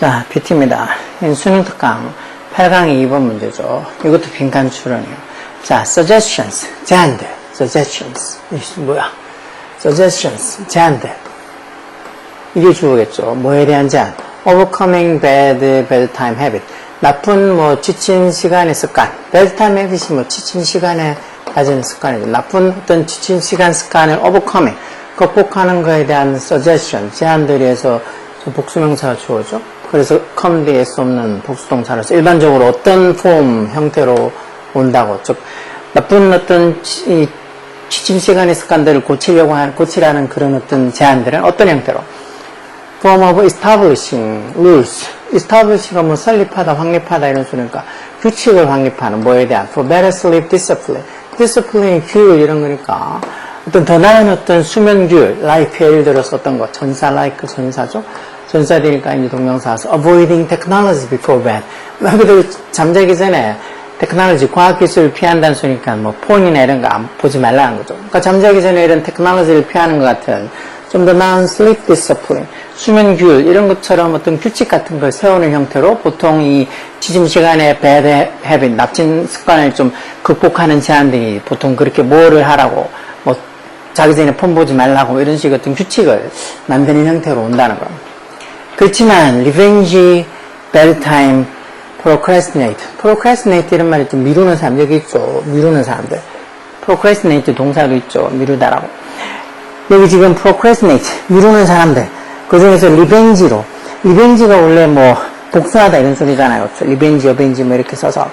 자, 뷰티입니다. 수능 특강 8강의 2번 문제죠. 이것도 빈칸 출연이에요. 자, suggestions, 제안들. suggestions. 이게 뭐야? suggestions, 제안들. 이게 주어겠죠. 뭐에 대한 제안? overcoming bad bedtime habit. 나쁜 뭐 지친 시간의 습관. bedtime habit이 뭐 지친 시간에 가지는 습관이죠. 나쁜 어떤 지친 시간 습관을 overcoming. 극복하는 것에 대한 suggestion, 제안들에서 복수명사가 주어죠. 그래서 뒤에 수 없는 복수동사로서 일반적으로 어떤 폼 형태로 온다고 즉 나쁜 어떤 치- 이 취침 시간의 습관들을 고치려고 하는 고치라는 그런 어떤 제안들은 어떤 형태로 form of establishing rules establish가 뭐 설립하다 확립하다 이런 소리니까 규칙을 확립하는 뭐에 대한 for better sleep discipline discipline 규율 이런 거니까. 어떤 더 나은 어떤 수면 규율 like 예를 들어서 어떤 거 전사 like 전사죠? 전사되니까 이제 동명사서 avoiding technology before bed 말 그대로 잠자기 전에 테크놀로지, 과학기술을 피한다는 소리니까 뭐 폰이나 이런 거안 보지 말라는 거죠. 그러니까 잠자기 전에 이런 테크놀로지를 피하는 것 같은 좀 더 나은 sleep discipline, 수면 규율 이런 것처럼 어떤 규칙 같은 걸 세우는 형태로 보통 이 취침 시간에 bad habit, 납친 습관을 좀 극복하는 제안들이 보통 그렇게 뭐를 하라고 뭐 자기 전에 폰 보지 말라고 이런 식의 어떤 규칙을 만드는 형태로 온다는 겁니다. 그렇지만 revenge, bedtime, procrastinate. procrastinate 이런 말이 좀 미루는 사람 여기 있죠. 미루는 사람들. procrastinate 동사도 있죠. 미루다라고. 여기 지금 procrastinate 미루는 사람들. 그 중에서 revenge로 revenge가 원래 뭐 복수하다 이런 소리잖아요. 그렇죠? revenge, revenge 뭐 이렇게 써서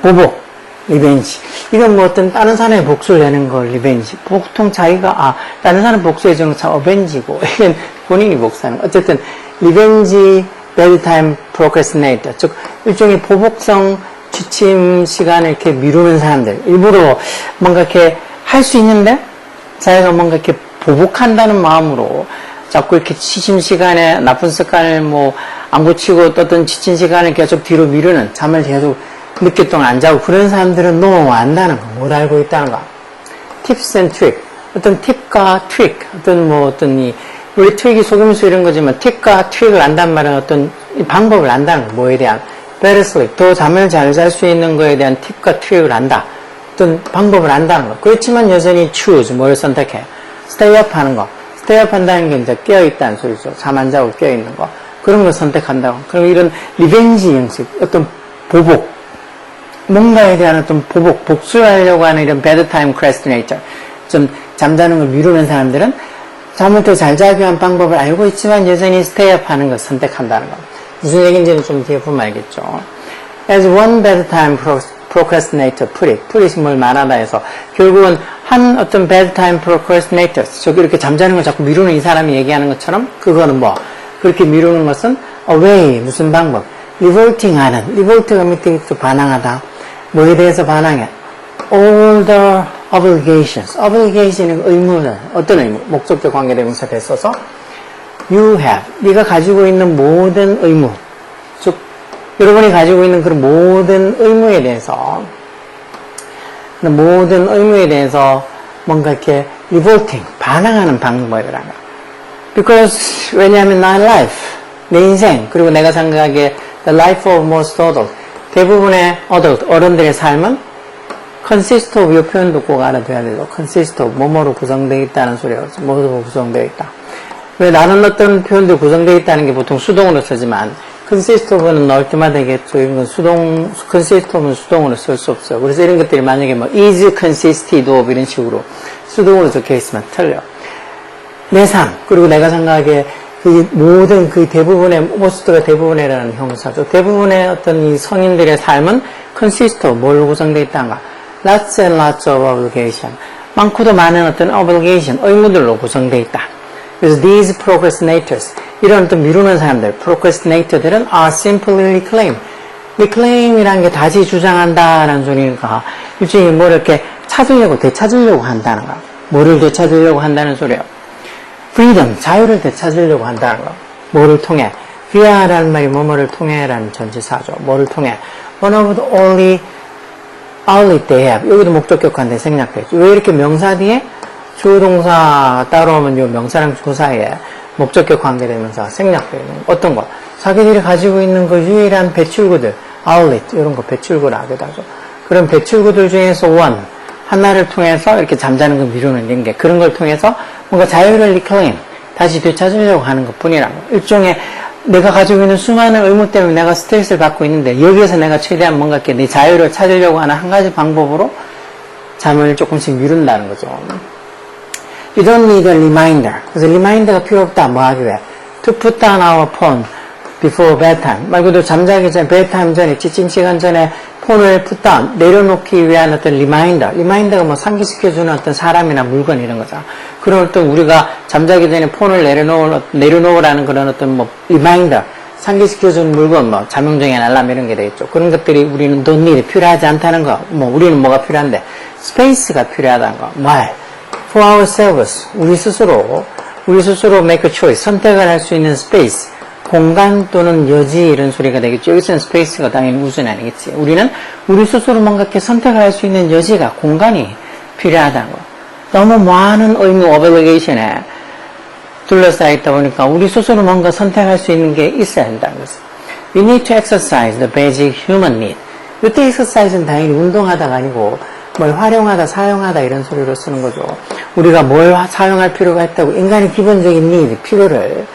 보복, 리벤지. 이건 뭐 어떤 다른 사람의 복수를 내는 걸 리벤지. 보통 자기가, 아, 다른 사람 복수해주는 건 어벤지고, 이건 본인이 복수하는 거. 어쨌든, 리벤지, bedtime procrastinator. 즉, 일종의 보복성 취침 시간을 이렇게 미루는 사람들. 일부러 뭔가 이렇게 할 수 있는데, 자기가 뭔가 이렇게 보복한다는 마음으로 자꾸 이렇게 취침 시간에 나쁜 습관을 뭐 안 고치고 또 어떤 지친 시간을 계속 뒤로 미루는 잠을 계속 늦게 동안 안 자고 그런 사람들은 너무 안다는 거, 못 알고 있다는 거. tips and trick. 어떤 팁과 트릭, 어떤 뭐 어떤 이, 우리 트릭이 속임수 이런 거지만 팁과 트릭을 안단 말은 어떤 이 방법을 안다는 거, 뭐에 대한. better sleep. 더 잠을 잘 잘 수 있는 거에 대한 팁과 트릭을 안다. 어떤 방법을 안다는 거. 그렇지만 여전히 choose, 뭘 선택해. stay up 하는 거. Stay up 한다는 게 이제 깨어있다는 소리죠. 잠 안 자고 깨어있는 거. 그런 걸 선택한다고. 그럼 이런 리벤지 형식, 어떤 보복, 뭔가에 대한 어떤 보복, 복수하려고 하는 이런 bedtime procrastinator, 좀 잠자는 걸 미루는 사람들은 잠을 더 잘 자기 위한 방법을 알고 있지만 여전히 up 하는 걸 선택한다는 거. 무슨 얘기인지는 좀 뒤에 보면 알겠죠. As one bedtime pro- procrastinator put it, put it이 뭘 말하다 해서 결국은 한 어떤 bedtime procrastinator, 저기 이렇게 잠자는 걸 자꾸 미루는 이 사람이 얘기하는 것처럼 그거는 뭐 그렇게 미루는 것은 away 무슨 방법, revolting 하는, revolt가 밑에 또 반항하다. 뭐에 대해서 반항해? all the obligations. obligation은 의무는 어떤 의무? 목적격 관계대명사 됐어서 you have. 네가 가지고 있는 모든 의무. 즉 여러분이 가지고 있는 그런 모든 의무에 대해서 그 모든 의무에 대해서 뭔가 이렇게 revolting, 반항하는 방법이라는. Because 왜냐하면 나의 life, 내 인생 그리고 내가 생각하기에 the life of most adult 대부분의 adult 어른들의 삶은 consist of 이 표현도 꼭 알아둬야 되죠. consist of 뭐뭐로 구성되어 있다는 소리가 뭐로 구성되어 있다. 왜 나는 어떤 표현들 구성되어 있다는 게 보통 수동으로 쓰지만 consist of는 넣을 때마다 되겠죠. 이런 건 수동 consist of는 수동으로 쓸 수 없어요. 그래서 이런 것들이 만약에 뭐 is consisted of 이런 식으로 수동으로 적혀 있으면 틀려. 내 삶, 그리고 내가 생각하기에 그 모든 그 대부분의, 모스트가 대부분이라는 형사죠. 대부분의 어떤 이 성인들의 삶은 of 뭘로 구성되어 있다는가? lots and lots of obligation. 많고도 많은 어떤 obligation, 의무들로 구성되어 있다. 그래서 these procrastinators, 이런 어떤 미루는 사람들, procrastinator들은 are simply reclaim. reclaim이라는 게 다시 주장한다라는 소리니까 일종의 뭘 이렇게 찾으려고, 되찾으려고 한다는 거. 뭐를 되찾으려고 한다는 소리예요. freedom, 자유를 되찾으려고 한다는 거. 뭐를 통해? via라는 말이 뭐뭐를 통해라는 전치사죠. 뭐를 통해? one of the only outlet they have. 여기도 목적격한데 생략돼 있죠. 왜 이렇게 명사 뒤에 주동사 따라오면 요 명사랑 주 사이에 목적격 관계되면서 거. 어떤 거? 자기들이 가지고 있는 그 유일한 배출구들, outlet 이런 거 배출구를 하기도 하죠. 그런 배출구들 중에서 one 하나를 통해서 이렇게 잠자는 거 미루는 게 그런 걸 통해서 뭔가 자유를 reclaim 다시 되찾으려고 하는 것 뿐이라고. 일종의 내가 가지고 있는 수많은 의무 때문에 내가 스트레스를 받고 있는데 여기에서 내가 최대한 뭔가 이렇게 내 자유를 찾으려고 하는 한 가지 방법으로 잠을 조금씩 미룬다는 거죠. You don't need a reminder. 그래서 리마인더가 필요 없다. 뭐 하기 위해? To put down our phone before bedtime. 말 그대로 잠자기 전에, bedtime 전에, 지침 시간 전에 폰을 put down, 내려놓기 위한 어떤 리마인더. 리마인더가 뭐 상기시켜주는 어떤 사람이나 물건 이런 거죠. 그런 어떤 우리가 잠자기 전에 폰을 내려놓을, 내려놓으라는 그런 어떤 뭐 리마인더. 상기시켜주는 물건, 뭐, 자명종의 알람 이런 게 되겠죠. 그런 것들이 우리는 need, 필요하지 않다는 거. 뭐, 우리는 뭐가 필요한데, 스페이스가 필요하다는 거. why? For ourselves, 우리 스스로, 우리 스스로 make a choice, 선택을 할 수 있는 space, 공간 또는 여지 이런 소리가 되겠죠. 여기서는 스페이스가 당연히 우선 아니겠지. 우리는 우리 스스로 뭔가 이렇게 선택을 할 수 있는 여지가, 공간이 필요하다는 거. 너무 많은 의무, obligation에 둘러싸여 있다 보니까 우리 스스로 뭔가 선택할 수 있는 게 있어야 한다는 거죠. We need to exercise the basic human need. 이때 exercise는 당연히 운동하다가 아니고 뭘 활용하다, 사용하다 이런 소리로 쓰는 거죠. 우리가 뭘 화- 사용할 필요가 있다고 인간의 기본적인 need, 필요를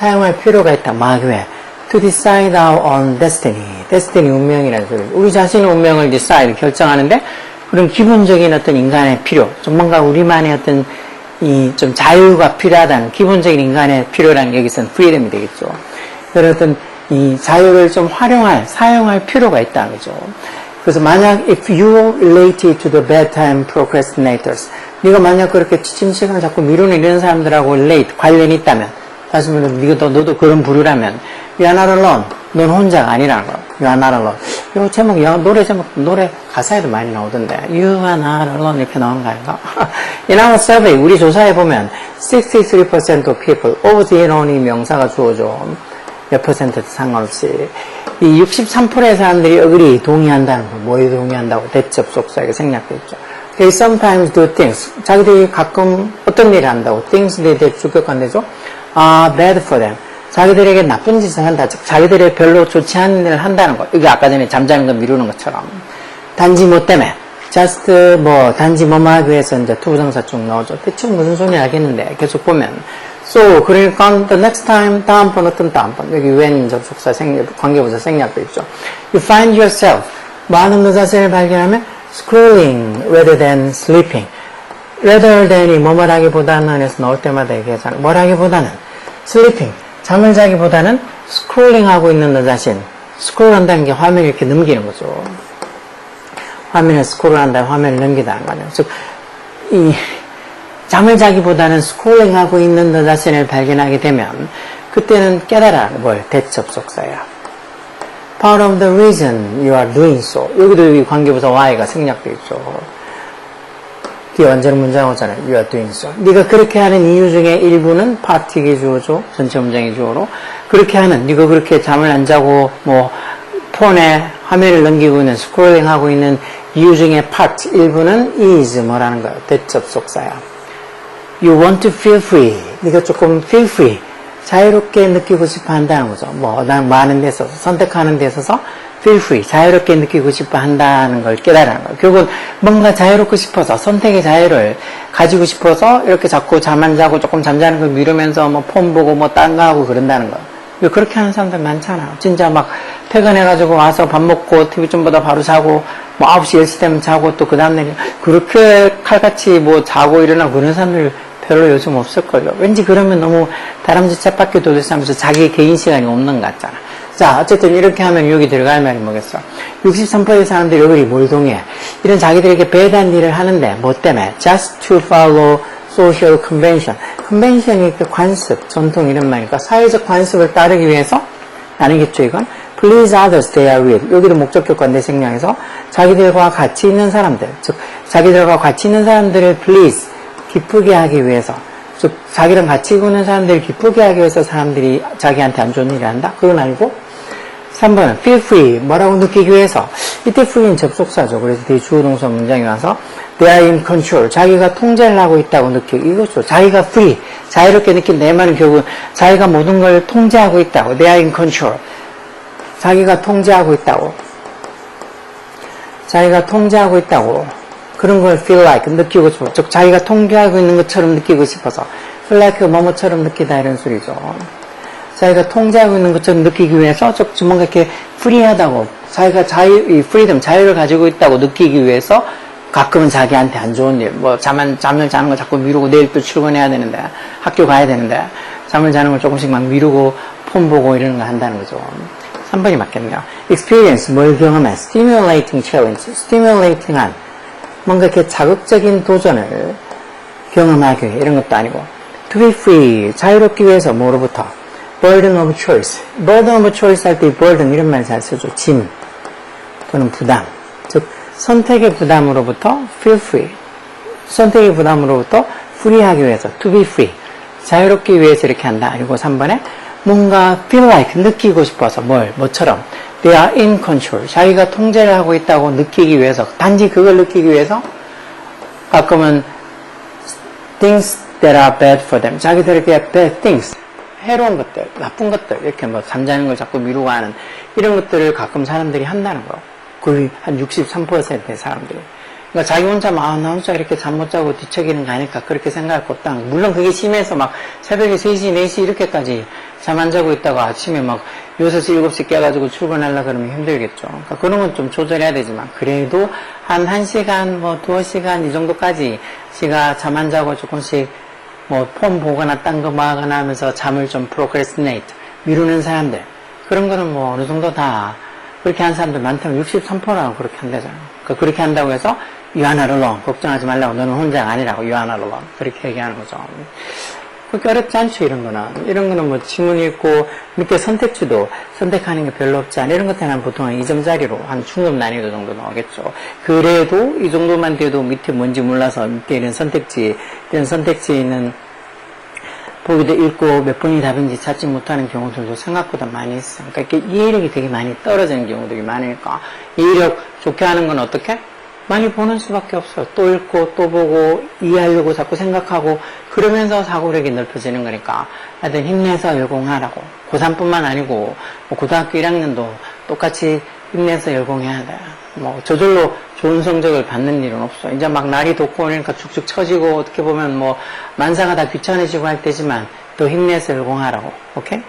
사용할 필요가 있다. 막 왜? To decide our own destiny. destiny 운명이라는 소리. 우리 자신의 운명을 decide 결정하는데 그런 기본적인 어떤 인간의 필요, 좀 뭔가 우리만의 어떤 이 좀 자유가 필요하다는 기본적인 인간의 필요라는 게 여기서는 freedom이 되겠죠. 그런 어떤 이 자유를 좀 활용할, 사용할 필요가 있다는 거죠. 그래서 만약 if you related to the bedtime procrastinators, 네가 만약 그렇게 지침 시간을 자꾸 미루는 이런 사람들하고 relate 관련이 있다면, 다시 말해서 네가 너, 너도 그런 부류라면, you are not alone. 넌 혼자가 아니라는 거야. You are not alone. 이 제목, 영어 노래 제목, 노래 가사에도 많이 나오던데, You are not alone 이렇게 나오는 거 아닌가? In our survey, 우리 조사에 보면 63% of people, of the alone 이 명사가 주어져. 몇 퍼센트 상관없이 이 63%의 사람들이 agree, 동의한다는 거, 뭐에 동의한다고 대접 속사에게 생략돼 있죠. They sometimes do things. 자기들이 가끔 어떤 일을 한다고 things에 대해 주격한대죠. are bad for them. 자기들에게 나쁜 짓을 한다. 즉 자기들이 별로 좋지 않은 일을 한다는 거. 이게 아까 전에 잠자는 거 미루는 것처럼. 단지 뭐 때문에. just 뭐 단지 뭐뭐 하기 위해서 이제 투부정사 쭉 나오죠. 대충 무슨 소리인지 알겠는데 계속 보면 so 그러니까 the next time 다음번 어떤 다음번 여기 when 접속사 생 관계부사 생략돼 있죠. You find yourself 많은 너 자신을 발견하면 scrolling rather than sleeping. rather than이 뭐뭐라기보다는 해서 나올 때마다 얘기하잖아. 뭐라기보다는 sleeping 잠을 자기보다는 scrolling 하고 있는 너 자신. 스크롤 한다는 게 화면을 이렇게 넘기는 거죠. 화면을 스크롤 한다, 화면을 넘기다는 거죠. 즉, 이, 잠을 자기보다는 스크롤링 하고 있는 너 자신을 발견하게 되면, 그때는 깨달아, 뭘, 대접속사야. Part of the reason you are doing so. 여기도 이 관계부사 Y가 생략되어 있죠. 뒤에 완전 문장 오잖아요. You are doing so. 네가 그렇게 하는 이유 중에 일부는 파티기 주어죠. 전체 문장의 주어로. 그렇게 하는, 네가 그렇게 잠을 안 자고, 뭐, 폰에 화면을 넘기고 있는, 스크롤링 하고 있는 이유 중에 part, 일부는 is 뭐라는 거예요. 대접속사야. You want to feel free. 네가 조금 feel free. 자유롭게 느끼고 싶어 한다는 거죠. 뭐, 난 많은 데 있어서, 선택하는 데 있어서 feel free. 자유롭게 느끼고 싶어 한다는 걸 깨달으는 거예요. 결국은 뭔가 자유롭고 싶어서, 선택의 자유를 가지고 싶어서 이렇게 자꾸 잠 안 자고 조금 잠자는 걸 미루면서 뭐 폰 보고 뭐 딴 거 하고 그런다는 거예요. 왜 그렇게 하는 사람들 많잖아. 진짜 막 퇴근해가지고 와서 밥 먹고 TV 좀 보다 바로 자고 뭐 9시, 10시 되면 자고 또 그 다음날 그렇게 칼같이 뭐 자고 일어나고 그런 사람들 별로 요즘 없을걸요. 왠지 그러면 너무 다람쥐 쳇바퀴 돌듯이 하면서 자기 개인 시간이 없는 것 같잖아. 자, 어쨌든 이렇게 하면 여기 들어갈 말이 뭐겠어? 63%의 사람들이 여기 뭘 동의해? 이런 자기들에게 배단 일을 하는데, 뭐 때문에? just to follow social convention. convention이 그 관습, 전통 이런 말이니까 사회적 관습을 따르기 위해서 아니겠죠, 이건? please others they are with. 여기도 목적격 관대 생략해서 자기들과 같이 있는 사람들, 즉, 자기들과 같이 있는 사람들을 please, 기쁘게 하기 위해서, 즉, 자기랑 같이 있는 사람들을 기쁘게 하기 위해서 사람들이 자기한테 안 좋은 일을 한다? 그건 아니고, 3번은 feel free. 뭐라고 느끼기 위해서. 이때 free는 접속사죠. 그래서 뒤에 주어 동사 문장이 와서 they are in control. 자기가 통제를 하고 있다고 느끼고 이것도 자기가 free. 자유롭게 느낀 내 말은 결국 자기가 모든 걸 통제하고 있다고. they are in control. 자기가 통제하고 있다고. 자기가 통제하고 있다고. 그런 걸 feel like 느끼고 싶어. 즉 자기가 통제하고 있는 것처럼 느끼고 싶어서 feel like 뭐뭐처럼 느끼다 이런 소리죠. 자기가 통제하고 있는 것처럼 느끼기 위해서 즉 뭔가 이렇게 프리하다고 자기가 자유 이 프리덤 자유를 가지고 있다고 느끼기 위해서 가끔은 자기한테 안 좋은 일, 뭐 잠안 잠을 자는 거 자꾸 미루고 내일 또 출근해야 되는데 학교 가야 되는데 잠을 자는 걸 조금씩 막 미루고 폰 보고 이러는 거 한다는 거죠. 3번이 맞겠네요. experience 뭘 경험해? stimulating challenge, stimulating한 뭔가 이렇게 자극적인 도전을 경험하기 위해. 이런 것도 아니고. To be free 자유롭기 위해서 뭐로부터? Burden of choice. Burden of choice 할 때 burden 이런 말 잘 쓰죠. 짐 또는 부담. 즉 선택의 부담으로부터 feel free. 선택의 부담으로부터 free하기 위해서 to be free. 자유롭기 위해서 이렇게 한다. 그리고 3번에 뭔가 feel like 느끼고 싶어서 뭘 뭐처럼 they are in control 자기가 통제를 하고 있다고 느끼기 위해서 단지 그걸 느끼기 위해서 가끔은 things that are bad for them. 자기들에게 bad things, 해로운 것들, 나쁜 것들, 이렇게 뭐 잠자는 걸 자꾸 미루고 하는 이런 것들을 가끔 사람들이 한다는 거예요. 거의 한 63%의 사람들이. 그러니까 자기 혼자 막, 아, 나 혼자 이렇게 잠 못 자고 뒤척이는 거 아닐까 그렇게 생각할 것도 없다. 물론 그게 심해서 막 새벽에 3시, 4시 이렇게까지 잠 안 자고 있다가 아침에 막 6시, 7시 깨가지고 출근하려 그러면 힘들겠죠. 그러니까 그런 건 좀 조절해야 되지만 그래도 한 1시간, 뭐 2시간 이 정도까지 지가 잠 안 자고 조금씩 뭐 폰 보거나 딴거뭐 하거나 하면서 잠을 좀 procrastinate 미루는 사람들 그런 거는 뭐 어느 정도 다 그렇게 한 사람들 많다면 63%라고 그렇게 한다잖아. 그 그렇게 한다고 해서 alone 걱정하지 말라고 너는 혼자가 아니라고 alone 그렇게 얘기하는 거죠. 그렇게 어렵지 않죠 이런 거는 이런 거는 뭐 지문 읽고 밑에 선택지도 선택하는 게 별로 없지 않아. 이런 것들은 보통 한 2점짜리로 한 중급 난이도 정도 나오겠죠. 그래도 이 정도만 돼도 밑에 뭔지 몰라서 밑에 이런 선택지 이런 선택지에 있는 보기도 읽고 몇 번이 답인지 찾지 못하는 경우들도 생각보다 많이 있어 그러니까 이해력이 되게 많이 떨어지는 경우들이 많으니까 이해력 좋게 하는 건 어떻게? 많이 보는 수밖에 없어요. 또 읽고 또 보고 이해하려고 자꾸 생각하고 그러면서 사고력이 넓혀지는 거니까 하여튼 힘내서 열공하라고 고3뿐만 아니고 뭐 고등학교 1학년도 똑같이 힘내서 열공해야 돼. 뭐 저절로 좋은 성적을 받는 일은 없어. 이제 막 날이 덥고 오니까 축축 처지고 어떻게 보면 뭐 만사가 다 귀찮아지고 할 때지만 또 힘내서 열공하라고. 오케이?